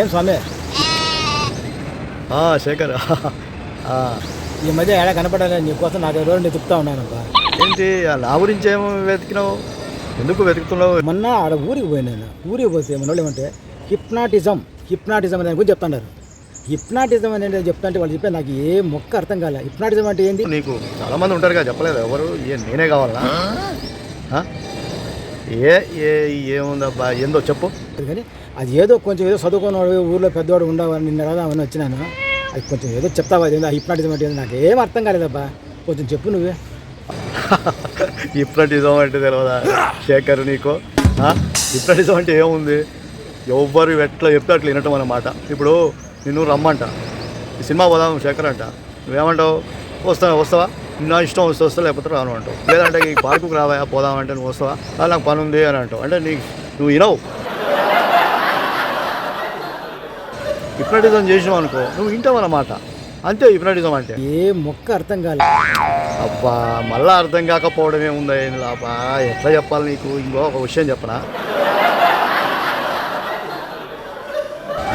ఏం స్వామి? ఆ, శేఖర్. ఆ, ఈ మధ్య ఏడా కనపడాలి నీకోసం నాకు రోజు నేను తిప్పుతా ఉన్నాను అబ్బా. ఏంటి ఆ నా గురించి ఏమో వెతికినావు? ఎందుకు వెతుకుతున్నావు? మొన్న ఆడ ఊరికి పోయినాను ఊరికి పోతే మన వాళ్ళు ఏమంటే హిప్నాటిజం హిప్నాటిజం అనే గురించి చెప్తున్నారు. హిప్నాటిజం అనేది చెప్తుంటే వాళ్ళు చెప్పే నాకు ఏ మొక్క అర్థం కాలే. హిప్నాటిజం అంటే ఏంది? నీకు చాలా మంది ఉంటారు కదా చెప్పలేదు ఎవరు? ఏ నేనే కావాలా? ఆ? ఏ ఏ ఏముందబ్బా ఏందో చెప్పు. కానీ అది ఏదో కొంచెం ఏదో చదువుకున్నవాడు ఊర్లో పెద్దవాడు ఉండవని నిన్న రాదామని వచ్చినాను. అది కొంచెం ఏదో చెప్తావా అది హిప్నాటిజం అంటే నాకు ఏం అర్థం కాలేదబ్బా. కొంచెం చెప్పు నువ్వే. హిప్నటిజం అంటే తెలియదా శేఖర్ నీకు? హిప్నటిజం అంటే ఏముంది? ఎవ్వరు ఎట్లా చెప్తే అట్లా వినటం అన్నమాట. ఇప్పుడు నిన్ను రమ్మంట. సినిమా పోదాం శేఖర్ అంట. నువ్వేమంటావు? వస్తా వస్తావా? నా ఇష్టం వస్తే వస్తా లేకపోతే రాను అంటావు. లేదంటే ఈ పార్కుకు రావా పోదామంటే నువ్వు వస్తావా? "ఆ, నాకు పని ఉంది అని అంటావు. అంటే నీకు నువ్వు వినవు. హిప్నటిజం చేసినావు అనుకో నువ్వు వింటావు అన్నమాట. అంతే హిప్నటిజం అంటే. ఏ మొక్క అర్థం కాలే. అబ్బా మళ్ళా అర్థం కాకపోవడమే ఉందా ఏం లాభా? ఎట్లా చెప్పాలి నీకు? ఇంకో ఒక విషయం చెప్పనా?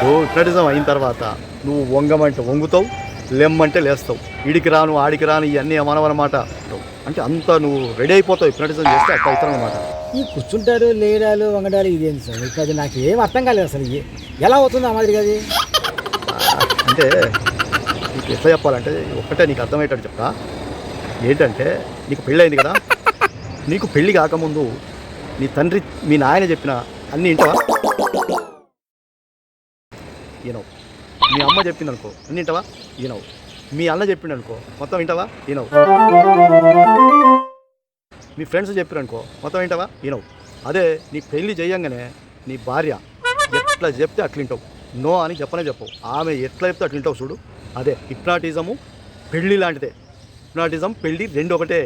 నువ్వు హిప్నటిజం అయిన తర్వాత నువ్వు వంగమంటే వంగుతావు లెమ్మంటే లేస్తావు. ఇడికి రాను ఆడికి రాను ఇవన్నీ ఏమనవన్నమాట. అంటే అంత నువ్వు రెడీ అయిపోతావు హిప్నటిజం చేస్తే అట్లా అవుతావు అనమాట ఈ కూర్చుంటారు లేడాలు వంగడాలు ఇదేంటి సార్? అది నాకు ఏం అర్థం కాలేదు అసలు. ఎలా అవుతుంది ఆ మాదిరిగా అది? అంటే నీకు ఎట్లా చెప్పాలంటే ఒక్కటే నీకు అర్థమయ్యేటట్టు చెప్తా. ఏంటంటే నీకు పెళ్ళి అయింది కదా? నీకు పెళ్ళి కాకముందు నీ తండ్రి మీ నాయన చెప్పిన అన్నీ వింటావా? ఈనవు మీ అమ్మ చెప్పింది అనుకో అన్ని వింటావా? ఈనవు మీ అన్న చెప్పిండు అనుకో మొత్తం వింటావా? ఈనవు మీ ఫ్రెండ్స్ చెప్పారు అనుకో మొత్తం వింటావా? ఈనవు అదే నీ పెళ్ళి చేయంగానే నీ భార్య ఎట్లా చెప్తే అట్లా వింటావు. నో అని చెప్పనే చెప్పవు. ఆమె ఎట్లా చెప్తే అట్లా వింటావు చూడు. అదే హిప్నాటిజము పెళ్ళి లాంటిదే. హిప్నాటిజం పెళ్ళి రెండు ఒకటే